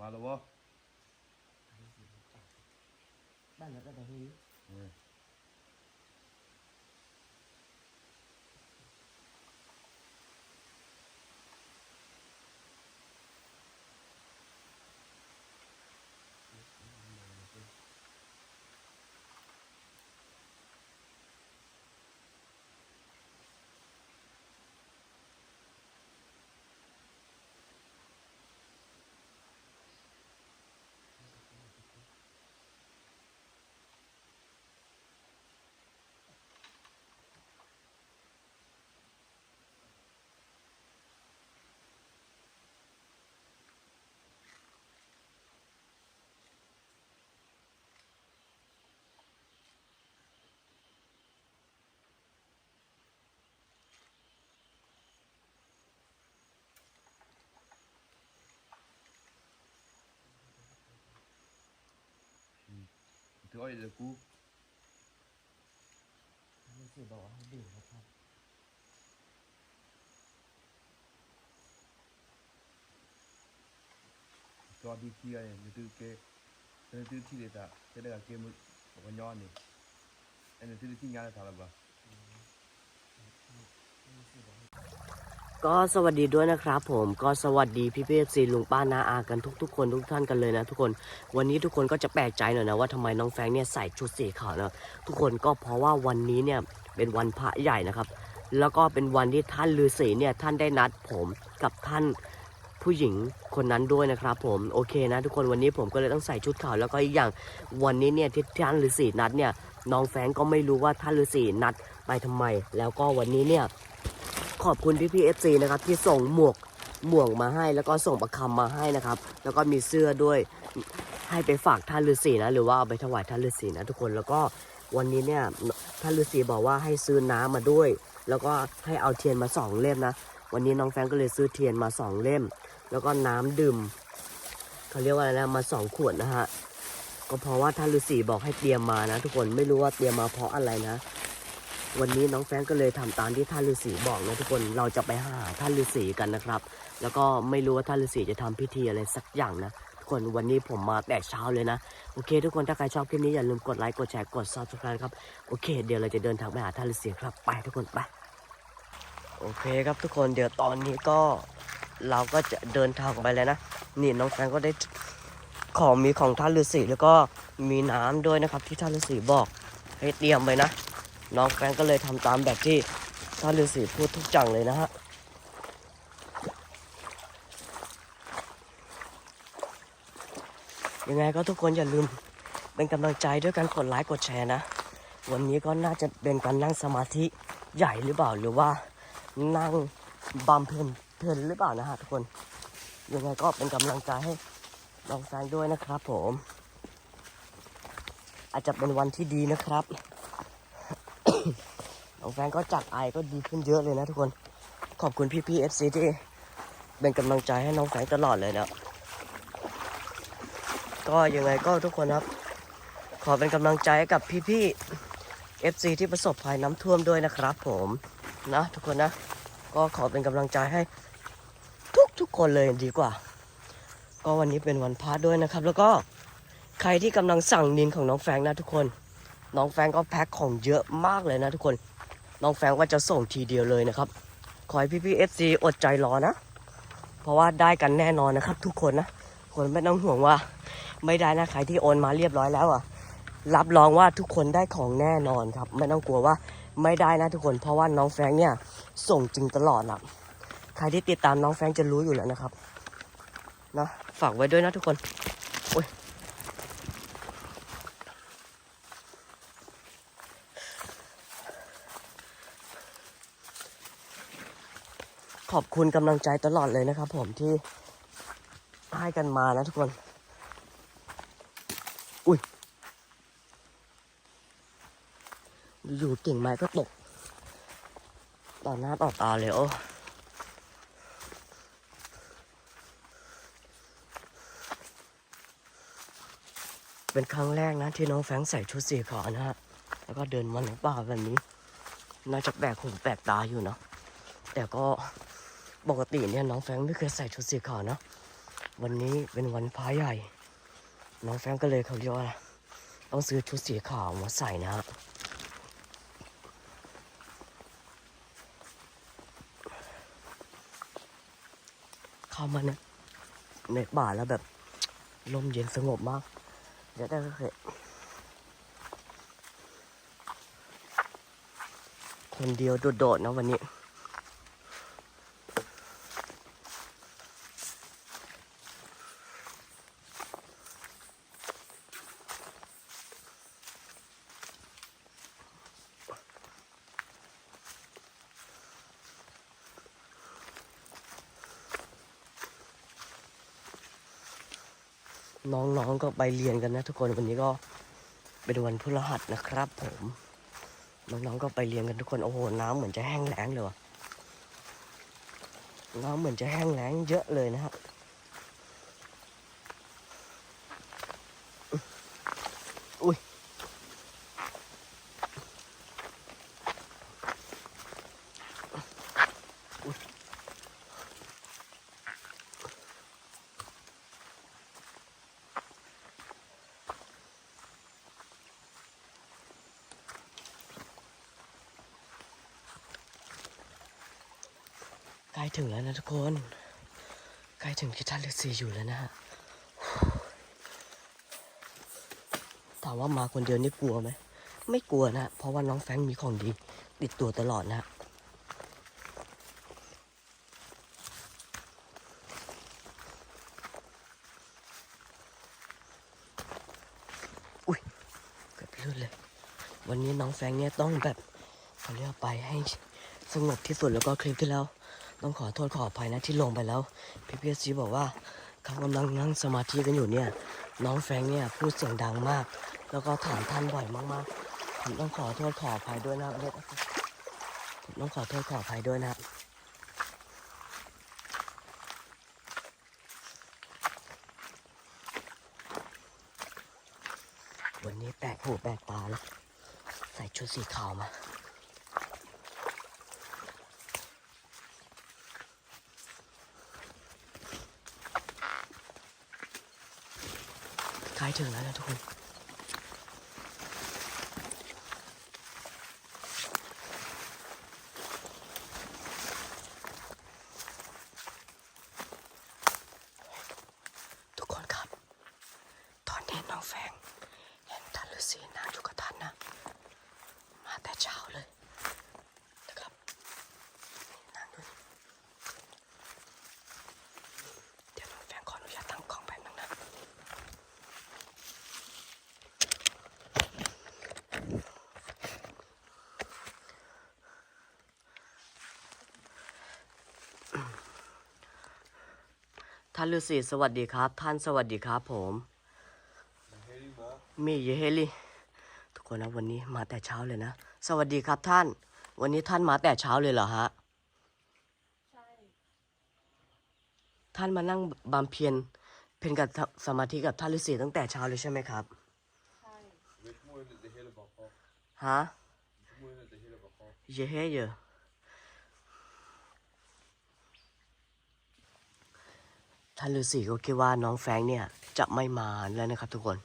มาแล้ววะ บ้านเราก็ได้ที่ เออ ถือว่าเดี๋ยวกู ฤาษีบอกว่าให้ดื่มนะครับ ตัวดีเกียร์เนี่ยถือเ กเนี่ยถือที่เด็ดอะจะได้กับเกมมันมันย้อนนี่อันนี้ถือที่งาน ก็สวัสดีด้วยนะครับผมก็สวัสดีพี่เพีซีลุงป้านาอากันทุก ๆ คนทุกท่านกันเลยนะทุกคนวันนี้ทุกคนก็จะแปลกใจหน่อยนะว่าทำไมน้องแฟงเนี่ยใส่ชุดสีขาวนะทุกคนก็เพราะว่าวันนี้เนี่ยเป็นวันพระใหญ่นะครับ แล้วก็เป็นวันที่ท่านฤาษีเนี่ยท่านได้นัดผมกับท่านผู้หญิงคนนั้นด้วยนะครับผมโอเคนะ ทุกคนวันนี้ผมก็เลยต้องใส่ชุดขาวแล้วก็อีกอย่างวันนี้เนี่ยที่ท่านฤาษีนัดเนี่ยน้องแฟงก็ไม่รู้ว่าท่านฤาษีนัดไปทำไม แล้วก็วันนี้เนี่ย ขอบคุณพี่พีเอฟซีนะครับที่ส่งหมวกหมวกมาให้ แล้วก็ส่งประคำมาให้นะครับ แล้วก็มีเสื้อด้วยให้ไปฝากท่านฤาษีนะหรือว่าเอาไปถวายท่านฤาษีนะทุกคนแล้วก็วันนี้เนี่ยท่านฤาษีบอกว่าให้ซื้อน้ำมาด้วย แล้วก็ให้เอาเทียนมาสองเล่มนะวันนี้น้องแฟงก็เลยซื้อเทียนมาสองเล่ม แล้วก็น้ำดื่มเขาเรียกว่าอะไรนะมาสองขวดนะฮะก็เพราะว่าท่านฤาษีบอกให้เตรียมมานะ ทุกคนไม่รู้ว่าเตรียมมาเพราะอะไรนะ วันนี้น้องแฟงก็เลยทำตามที่ท่านฤาษีบอกนะทุกคนเราจะไปหาท่านฤาษีกันนะครับ แล้วก็ไม่รู้ว่าท่านฤาษีจะทำพิธีอะไรสักอย่างนะทุกคนวันนี้ผมมาแต่เช้าเลยนะ โอเค ทุกคนถ้าใครชอบคลิปนี้อย่าลืมกดไลค์กดแชร์กด subscribe ครับโอเค เดี๋ยวเราจะเดินทางไปหาท่านฤาษีครับไปทุกคนไปโอเคครับทุกคนเดี๋ยวตอนนี้ก็เราก็จะเดินทางไปเลยนะนี่น้องแฟงก็ได้ของมีของท่านฤาษีแล้วก็มีน้ำด้วยนะครับที่ท่านฤาษีบอกให้เตรียมไว้นะ น้องแฟรงก็เลยทำตามแบบที่ท่านฤาษีพูดทุกจังเลยนะฮะยังไงก็ทุกคนอย่าลืมเป็นกำลังใจด้วยการกดไลค์กดแชร์นะ วันนี้ก็น่าจะเป็นการนั่งสมาธิใหญ่หรือเปล่าหรือว่านั่งบำเพ็ญเพลินหรือเปล่านะฮะทุกคน ยังไงก็เป็นกำลังใจให้น้องแฟรงด้วยนะครับผม อาจจะเป็นวันที่ดีนะครับ น้องแฟนก็จากไอก็ดีขึ้นเยอะเลยนะทุกคน ขอบคุณพี่พี่เอฟซีที่เป็นกำลังใจให้น้องแฟนตลอดเลยนะก็ยังไงก็ทุกคนครับ ขอเป็นกำลังใจกับพี่พี่เอฟซีที่ประสบภัยน้ำท่วมด้วยนะครับ ผมนะ ทุกคนนะ ก็ขอเป็นกำลังใจให้ทุกทุกๆคนเลยดีกว่า ก็วันนี้เป็นวันพระด้วยนะครับ แล้วก็ใครที่กำลังสั่งนินของน้องแฟงนะทุกคน น้องแฟงก็แพ็คของเยอะมากเลยนะทุกคน น้องแฟงก์ว่าจะส่งทีเดียวเลยนะครับ ขอให้พี่พี่เอฟซีอดใจรอนะ เพราะว่าได้กันแน่นอนนะครับ ทุกคนนะ คนไม่ต้องห่วงว่า ไม่ได้นะใครที่โอนมาเรียบร้อยแล้วอะ รับรองว่าทุกคนได้ของแน่นอนครับ ไม่ต้องกลัวว่าไม่ได้นะทุกคน เพราะว่าน้องแฟงเนี่ยส่งจริงตลอดนะใครที่ติดตามน้องแฟงจะรู้อยู่แล้วนะครับนะฝากไว้ด้วยนะทุกคน โอ้ย ข อบคุณกำลังใจตลอดเลยนะครับผมที่ให้กันมานะทุกคน อุ้ย อยู่กิ่งไม้ก็ตก ต่อหน้าต่อตาเลยโอ้เป็นครั้งแรกนะที่น้องแฟงใส่ชุดสีขาวนะฮะ แล้วก็เดินมาในป่าแบบนี้ น่าจะแปลกหูแปลกตาอยู่เนาะแต่ก็ ปกติเนี่ยน้องแฟงไม่เคยใส่ชุดสีขาวนะวันนี้เป็นวันพระใหญ่ น้องแฟงก็เลยเขาเรียกว่าอะไรต้องซื้อชุดสีขาวมาใส่นะฮะเข้ามาเนี่ยในป่าแล้วแบบลมเย็นสงบมากเดี๋ยวได้ก็เคยคนเดียวโดดๆนะวันนี้ ก็ไปเรียนกันนะทุกคนวันนี้ก็เป็นวันพฤหัสนะครับ ผมน้องๆก็ไปเรียนกันทุกคนโอ้โหน้ำเหมือนจะแห้งแล้งเลยวะน้ำเหมือนจะแห้งแล้งเยอะเลยนะครับ ล้ถึงแล้วนะทุกคน ใกล้ถึงที่ท่าเรือสีอยู่แล้วนะฮะถามว่ามาคนเดียวนี่กลัวไหม ไม่กลัวนะ เพราะว่าน้องแฟงมีของดีติดตัวตลอดนะอุ้ยเกือบลื่นเลย วันนี้น้องแฟงเนี่ยต้องแบบเขาเรียกไปให้สงบที่สุดแล้วก็คลิปที่แล้ว ต้องขอโทษขออภัยนะที่ลงไปแล้วพี่เพียซีบอกว่าเขากำลังนั่งสมาธิกันอยู่เนี่ย น้องแฟงเนี่ยพูดเสียงดังมาก แล้วก็ถามท่านบ่อยมากๆผมต้องขอโทษขออภัยด้วยนะครับผมต้องขอโทษขออภัยด้วยนะครับวันนี้แปลกหูแปลกตาแล้วใส่ชุดสีขาวมา ใกล้ถึงแล้วนะทุกคน ทุกคนครับ ตอนนี้น้องแฟง เห็นท่านฤาษีนั่งอยู่กับท่านนะ มาแต่เช้าเลยนะครับนี่นั่งดูนี่เดี๋ยวน้องแฟงขออนุญาตตั้งกล้องแป๊บนึงนะ ท่านฤาษีสวัสดีครับ ท่านสวัสดีครับผมมีเยเฮลิทุกคนนะวันนี้มาแต่เช้าเลยนะ สวัสดีครับท่าน วันนี้ท่านมาแต่เช้าเลยเหรอฮะใช่ท่านมานั่งบำเพ็ญเพ็ญกับสมาธิกับท่านฤาษีตั้งแต่เช้าเลยใช่ไหมครับใช่ Weet mooi dat de hele bak af. ฮะ Mooi dat de hele bak af. เยเฮเยอะ ท่านฤาษีก็คิดว่าน้องแฟรงค์เนี่ยจะไม่มาแล้วนะครับทุกคน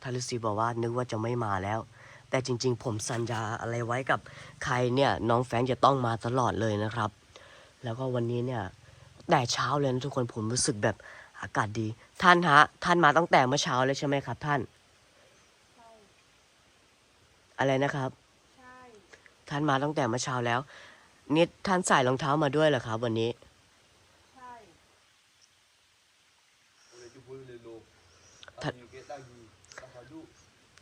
ท่านฤาษีบอกว่านึกว่าจะไม่มาแล้ว แต่จริง ๆ ผมสัญญาอะไรไว้กับใครเนี่ยน้องแฟรงค์จะต้องมาตลอดเลยนะครับ แล้วก็วันนี้เนี่ยแต่เช้าเลยนะทุกคนผมรู้สึกแบบอากาศดี ท่านฮะ ท่านมาตั้งแต่เมื่อเช้าเลยใช่ไหมครับ ท่านใช่อะไรนะครับใช่ท่านมาตั้งแต่เมื่อเช้าแล้วนี่ท่านใส่รองเท้ามาด้วยเหรอครับ วันนี้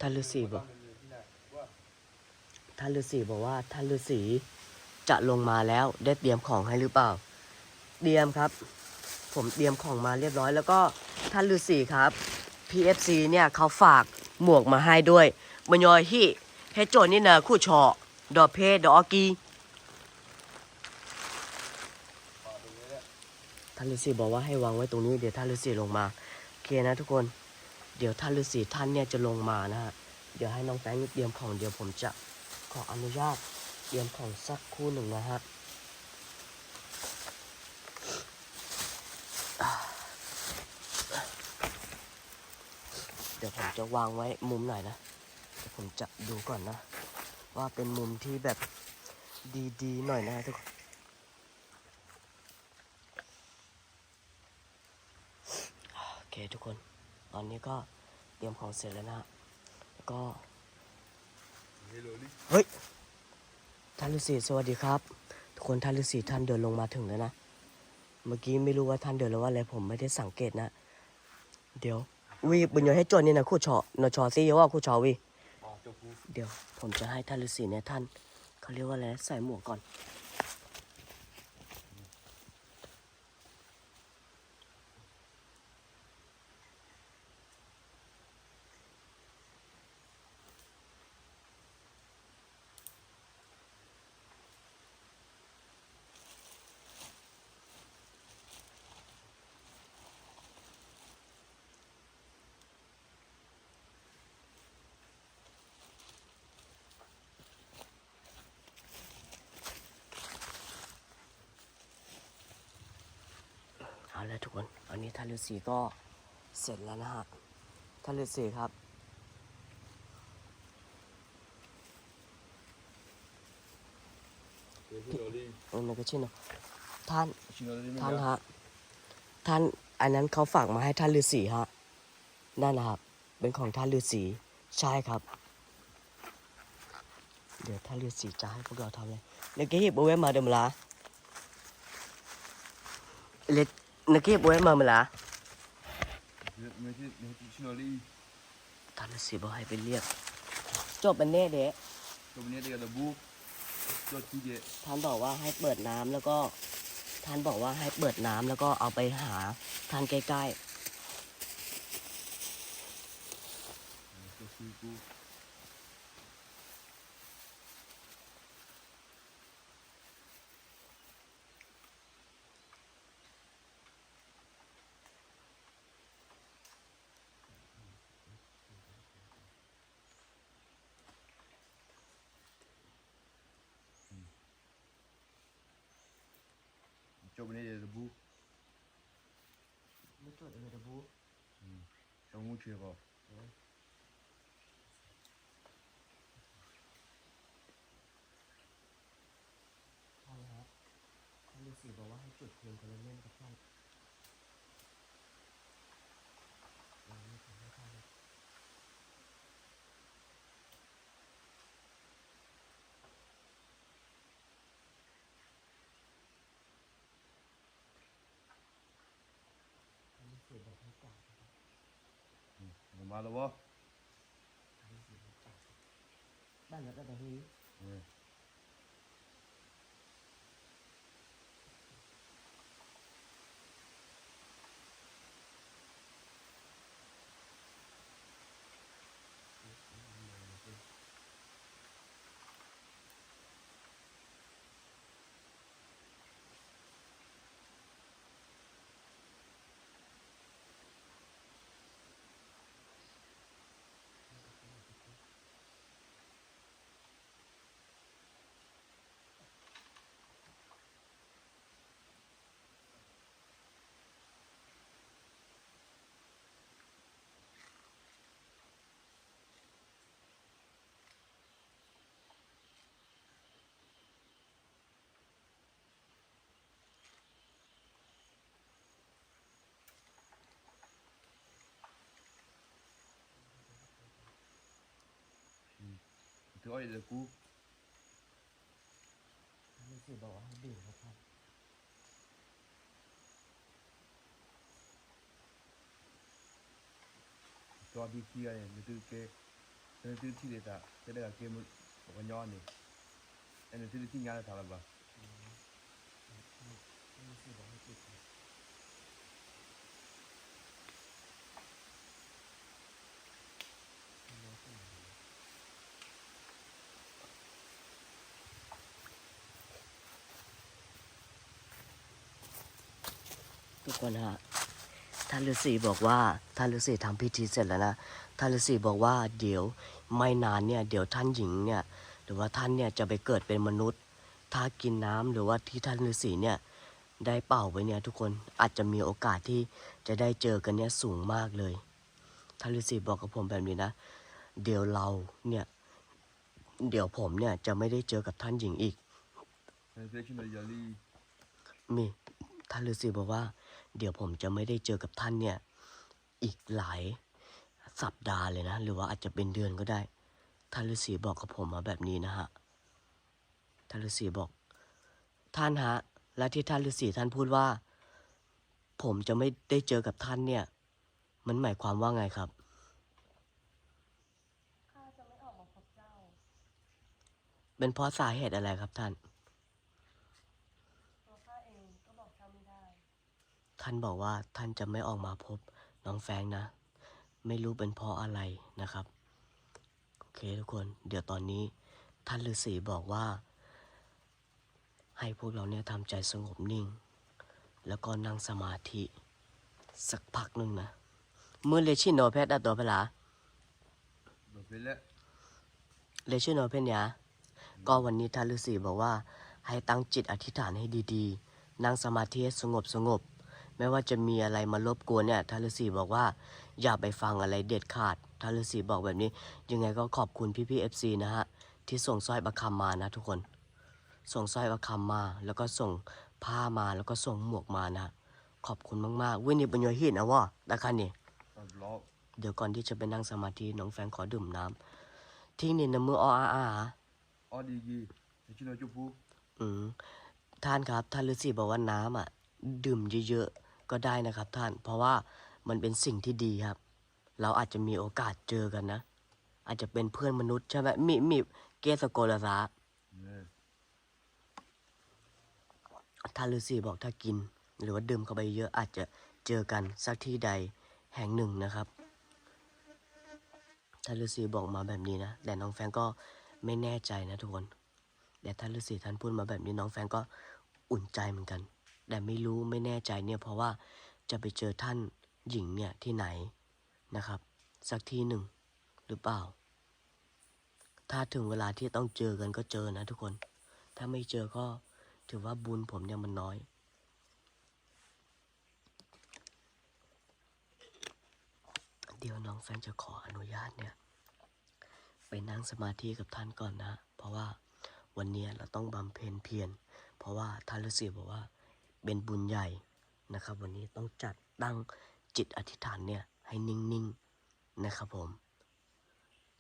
ท่านฤาษีบอกท่านฤาษีบอกว่าท่านฤาษีจะลงมาแล้วได้เตรียมของให้หรือเปล่า เตรียมครับ ผมเตรียมของมาเรียบร้อย แล้วก็ท่านฤาษีครับ PFC เนี่ยเขาฝากหมวกมาให้ด้วยมยอยฮิเฮโจนนี่นะคู่ชอดอเพดออกีท่านฤาษีบอกว่าให้วางไว้ตรงนี้เดี๋ยวท่านฤาษีลงมาโอเคนะทุกคน เดี๋ยวท่านฤาษีท่านเนี่ยจะลงมานะฮะ เดี๋ยวให้น้องแป้งเตรียมของเดี๋ยวผมจะขออนุญาตเตรียมของสักคู่หนึ่งนะฮะเดี๋ยวผมจะวางไว้มุมไหนนะ เดี๋ยวผมจะดูก่อนนะ ว่าเป็นมุมที่แบบดีๆหน่อยนะทุกคน อนนี้ก็เตรียมของเสร็จแล้วนะฮะแล้วก็เฮโลลี่เฮ้ยท่านฤาษีสวัสดีครับ ทุกคนท่านฤาษีท่านเดินลงมาถึงแล้วนะ เมื่อกี้ไม่รู้ว่าท่านเดินหรือว่าอะไรผมไม่ได้สังเกตนะ เดี๋ยววิบุญยให้จวนนี่นะคู่ชอนชอซี่ว่าคู่ชอวิอ๋อเจ้ากูเดี๋ยวผมจะให้ท่านฤาษีเนี่ยท่านเขาเรียกว่าอะไรใส่หมวกก่อน เอาละทุกคน อันนี้ท่านฤาษีก็เสร็จแล้วนะฮะ ท่านฤาษีครับเฮโลลี่เออมันก็ชื่อเนอะท่านชิโนลี่ไม่ท่านได้ฮะ ท่าน อันนั้นเขาฝากมาให้ท่านฤาษีฮะ นั่นนะครับ เป็นของท่านฤาษี ใช่ครับ เดี๋ยวท่านฤาษีจะให้พวกเราทำอะไรเล็กเก็บเอาไว้มาเดิมละเล็กนักเก็บเอาไว้มาเมื่อละไม่ใช่ไม่ใช่ชิโนลี่ท่านฤาษีบอกให้ไปเรียกจบอันเน่เดะตัวนี้เดียวกับบูตัวที่เดียท่านบอกว่าให้เปิดน้ำแล้วก็ ท่านบอกว่าให้เปิดน้ำแล้วก็เอาไปหาท่านใกล้ตัวคื จบนี้เดียวกับบูๆไม่จดเลยนะบูต้องงูเชื่อป่ะท่านครับท่านฤาษีบอกว่าให้จุดเทียนคนละเล่มกับท่านเราไม่ทำให้ท่านเลยท่านฤาษีบอกให้กราบนะครับ ผมมาแล้ววะ ท่านฤาษีบอกกราบบ้านแล้วก็ตะฮีเออถือว่าเดี๋ยวกูท่านฤาษีบอกว่าให้ดื่มครับท่านตัวดีเคียเนี่ยมันคือเกมันคือที่เด็ดอะจะได้กับเกมบอกว่าย้อนนี่อันนี้คือที่งานเราทำอะไรบ้าง ท่านฤาษีบอกให้จุดครับท่านฤาษี ทุกคนฮะท่านฤาษีบอกว่าท่านฤาษีทำพิธีเสร็จแล้วนะท่านฤาษีบอกว่าเดี๋ยวไม่นานเนี่ยเดี๋ยวท่านหญิงเนี่ยหรือว่าท่านเนี่ยจะไปเกิดเป็นมนุษย์ ถ้ากินน้ำหรือว่าที่ท่านฤาษีเนี่ยได้เป่าไปเนี่ยทุกคนอาจจะมีโอกาสที่จะได้เจอกันเนี่ยสูงมากเลยท่านฤาษีบอกกับผมแบบนี้นะ เดี๋ยวเราเนี่ยเดี๋ยวผมเนี่ยจะไม่ได้เจอกับท่านหญิงอีก Translation of Yali. มีท่านฤาษีบอกว่า เดี๋ยวผมจะไม่ได้เจอกับท่านเนี่ย อีกหลายสัปดาห์เลยนะ หรือว่าอาจจะเป็นเดือนก็ได้ ท่านฤาษีบอกกับผมมาแบบนี้นะฮะ ท่านฤาษีบอก ท่านฮะ และที่ท่านฤาษีท่านพูดว่า ผมจะไม่ได้เจอกับท่านเนี่ย มันหมายความว่าไงครับข้าจะไม่ออกมาพบเจ้าเป็นเพราะสาเหตุอะไรครับท่าน ตัวข้าเองก็บอกเจ้าไม่ได้ ท่านบอกว่าท่านจะไม่ออกมาพบน้องแฟรงค์นะ ไม่รู้เป็นเพราะอะไรนะครับ โอเคทุกคน เดี๋ยวตอนนี้ท่านฤาษีบอกว่า ให้พวกเราเนี่ยทำใจสงบนิ่ง แล้วก็นั่งสมาธิ สักพักหนึ่งนะมือเลชิโนเพชรตัวเพลา Lo pele. เลชิโนเพชรเนี่ยก็วันนี้ท่านฤาษีบอกว่าให้ตั้งจิตอธิษฐานให้ดีๆ นั่งสมาธิให้สงบสงบ ไม่ว่าจะมีอะไรมารบกวนเนี่ยท่านฤาษีบอกว่า อย่าไปฟังอะไรเด็ดขาดท่านฤาษีบอกแบบนี้ ยังไงก็ขอบคุณพี่พี่เอฟซีนะฮะ ที่ส่งสร้อยประคำมานะทุกคน ส่งสร้อยประคำมา แล้วก็ส่งผ้ามาแล้วก็ส่งหมวกมานะ ขอบคุณมากๆวินิปัญญาหินนะวะตะคันนี่ A vlog. เดี๋ยวก่อนที่จะไปนั่งสมาธิน้องแฟรงค์ขอดื่มน้ำที่นี่นะมือออาอา Odi gi. Chino chupu. อืมท่านครับท่านฤาษีบอกว่าน้ำอะ ดื่มเยอะๆ ก็ได้นะครับท่าน เพราะว่ามันเป็นสิ่งที่ดีครับ เราอาจจะมีโอกาสเจอกันนะ อาจจะเป็นเพื่อนมนุษย์ใช่ไหมมีมีเกสโกลาสาท่านฤาษีบอกถ้ากิน หรือว่าดื่มเข้าไปเยอะอาจจะเจอกันสักที่ใดแห่งหนึ่งนะครับท่านฤาษีบอกมาแบบนี้นะ แต่น้องแฟงก็ไม่แน่ใจนะทุกคน แต่ท่านฤาษีท่านพูดมาแบบนี้น้องแฟงก็อุ่นใจเหมือนกัน แต่ไม่รู้ไม่แน่ใจเนี่ยเพราะว่าจะไปเจอท่านหญิงเนี่ยที่ไหนนะครับ สักที่หนึ่งหรือเปล่า ถ้าถึงเวลาที่ต้องเจอกันก็เจอนะทุกคน ถ้าไม่เจอก็ถือว่าบุญผมเนี่ยมันน้อยเดี๋ยวน้องแฟนจะขออนุญาตเนี่ยไปนั่งสมาธิกับท่านก่อนนะ เพราะว่าวันนี้เราต้องบำเพ็ญเพียรเพราะว่าท่านฤาษีบอกว่า เป็นบุญใหญ่นะครับ วันนี้ต้องจัดตั้งจิตอธิษฐานเนี่ยให้นิ่งๆนะครับผม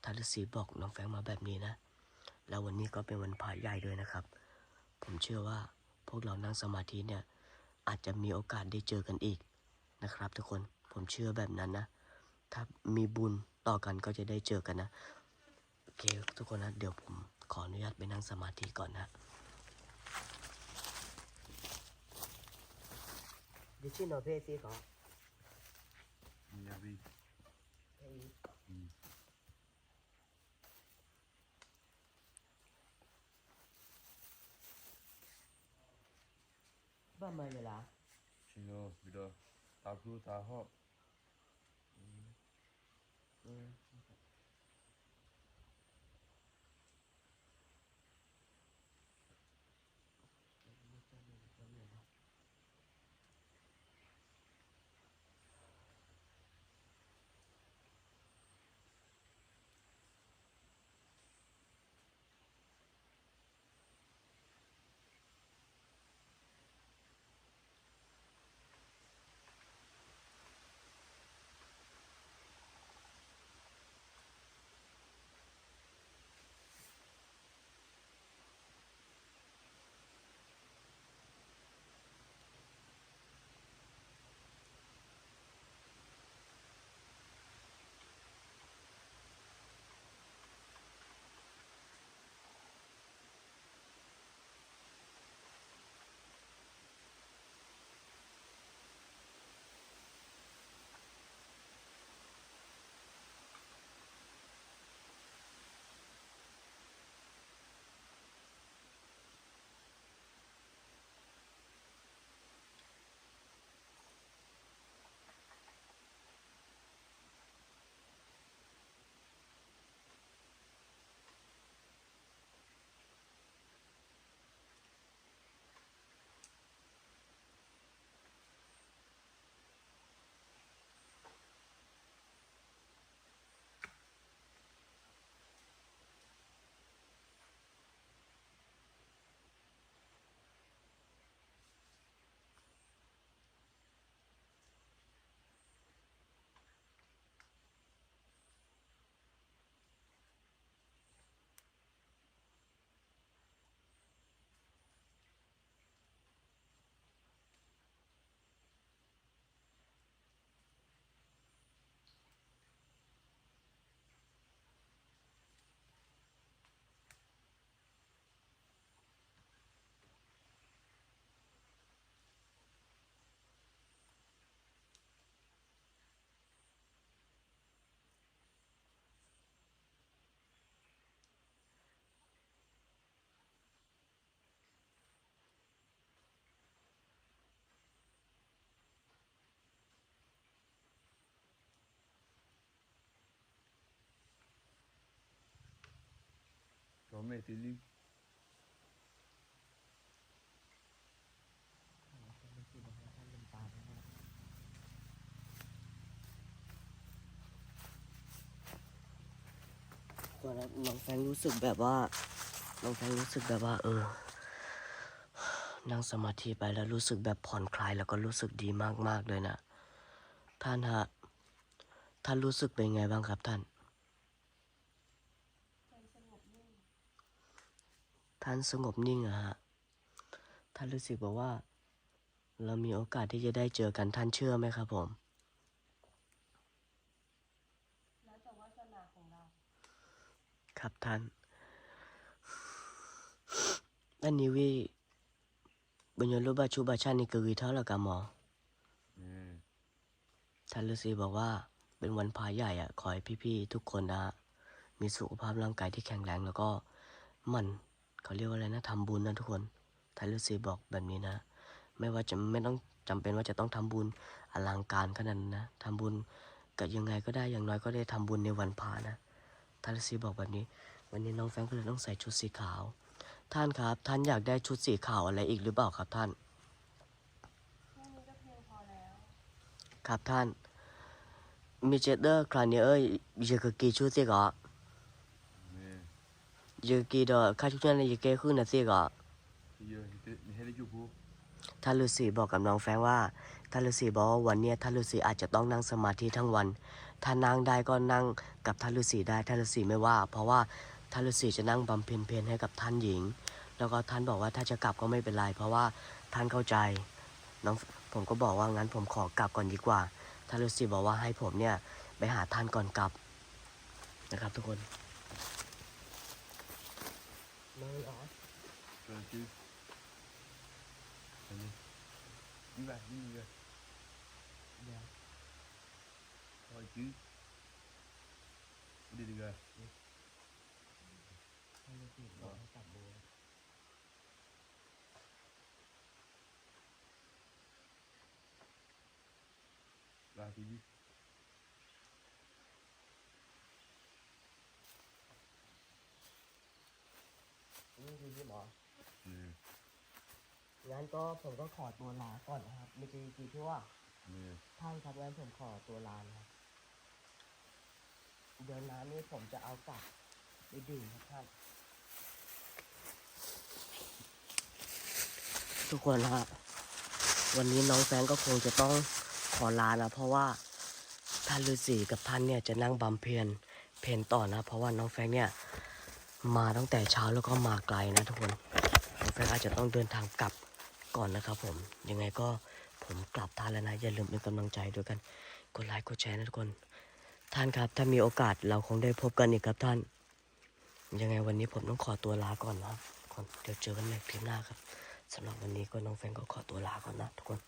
ทานฤาษีบอกน้องแฟงมาแบบนี้นะ แล้ววันนี้ก็เป็นวันพระใหญ่ด้วยนะครับ ผมเชื่อว่าพวกเรานั่งสมาธิเนี่ยอาจจะมีโอกาสได้เจอกันอีกนะครับ ทุกคนผมเชื่อแบบนั้นนะ ถ้ามีบุญต่อกันก็จะได้เจอกันนะโอเคทุกคนนะเดี๋ยวผมขออนุญาตไปนั่งสมาธิก่อนนะ ดิชิโนเพซีขอ Yabi. Mm. บ้ามาเวลา Chino bido. Tapu ไม่ซื้อลิตอนนั้นน้องแฟงรู้สึกแบบว่า น้องแฟงรู้สึกแบบว่า เออ นั่งสมาธิไปแล้วรู้สึกแบบผ่อนคลายแล้วก็รู้สึกดีมากๆเลยนะ ท่านฮะ ท่านรู้สึกเป็นไงบ้างครับท่าน ใจสงบนิ่ง ท่านสงบนิ่งอะฮะ ท่านรู้สึกบอกว่า เรามีโอกาสที่จะได้เจอกันท่านเชื่อไหมครับผมแล้วแต่วาสนาของเราครับท่านอันนี้วิบุญยลุบาชูบาชานี่คือวิเท่าละกันหมออืมท่านฤาษีบอกว่า เป็นวันพาใหญ่อะขอให้พี่ๆทุกคนนะฮะมีสุขภาพร่างกายที่แข็งแรงแล้วก็หมัน เขาเรียกว่าอะไรนะทำบุญนะทุกคนท่านฤาษีบอกแบบนี้นะ ไม่ว่าจะไม่ต้องจำเป็นว่าจะต้องทำบุญอลังการขนาดนั้นนะทำบุญกับยังไงก็ได้อย่างน้อยก็ได้ทำบุญในวันพานะท่านฤาษีบอกแบบนี้ วันนี้น้องแฟรงค์ก็เลยต้องใส่ชุดสีขาว ท่านครับ ท่านอยากได้ชุดสีขาวอะไรอีกหรือเปล่าครับท่านแค่นี้ก็เพียงพอแล้วครับท่านมีเจเดอร์คราวนี้เอ้ยอยากกี่ชุดสิกะนี่อ ยากกี่ดอกค่าชุดนั้นอยากกี่ขึ้นนะสิกะที่เยอะที่มีให้ได้อยู่ผู้ท่านฤาษีบอกกับน้องแฟรงค์ว่าท่านฤาษีบอกว่าวันเนี้ยท่านฤาษีอาจจะต้องนั่งสมาธิทั้งวัน ถ้านั่งได้ก็นั่งกับท่านฤาษีได้ท่านฤาษีไม่ว่า เพราะว่าท่านฤาษีจะนั่งบำเพ็ญเพียรให้กับท่านหญิง แล้วก็ท่านบอกว่าถ้าจะกลับก็ไม่เป็นไรเพราะว่าท่านเข้าใจ น้องผมก็บอกว่างั้นผมขอกลับก่อนดีกว่าท่านฤาษีบอกว่าให้ผมเนี่ยไปหาท่านก่อนกลับนะครับทุกคน ไม่หรอก็คืออันนี้นี่ไปนี่ไป เดี๋ยว คอยจื้อดีดีกว่า ท่านฤาษีบอกให้กลับโบสถ์ ลาทีนี้ นี่คือพี่หมอ อืม งั้นก็ผมก็ขอตัวลาก่อนนะครับไม่ใช่กี่ที่ว่านี่ท่านครับงั้นผมขอตัวลานะครับเดี๋ยวน้ำนี่ผมจะเอากลับไปดื่มครับท่าน ทุกคนนะฮะวันนี้น้องแฟรงก์ก็คงจะต้องขอลานะ เพราะว่าท่านฤาษีกับท่านเนี่ยจะนั่งบำเพ็ญเพนต่อนะ เพราะว่าน้องแฟรงก์เนี่ยมาตั้งแต่เช้าแล้วก็มาไกลนะทุกคนน้องแฟรงก์อาจจะต้องเดินทางกลับ ก่อนนะครับผม ยังไงก็ผมกลับท่านแล้วนะ อย่าลืมเป็นกำลังใจด้วยกัน กดไลค์ กดแชร์นะทุกคน ท่านครับ ถ้ามีโอกาสเราคงได้พบกันอีกครับท่าน ยังไงวันนี้ผมต้องขอตัวลาก่อนนะครับก่อนเดี๋ยวเจอกันใหม่คลิปหน้าครับสำหรับวันนี้ก็น้องแฟนก็ขอตัวลาก่อนนะทุกคน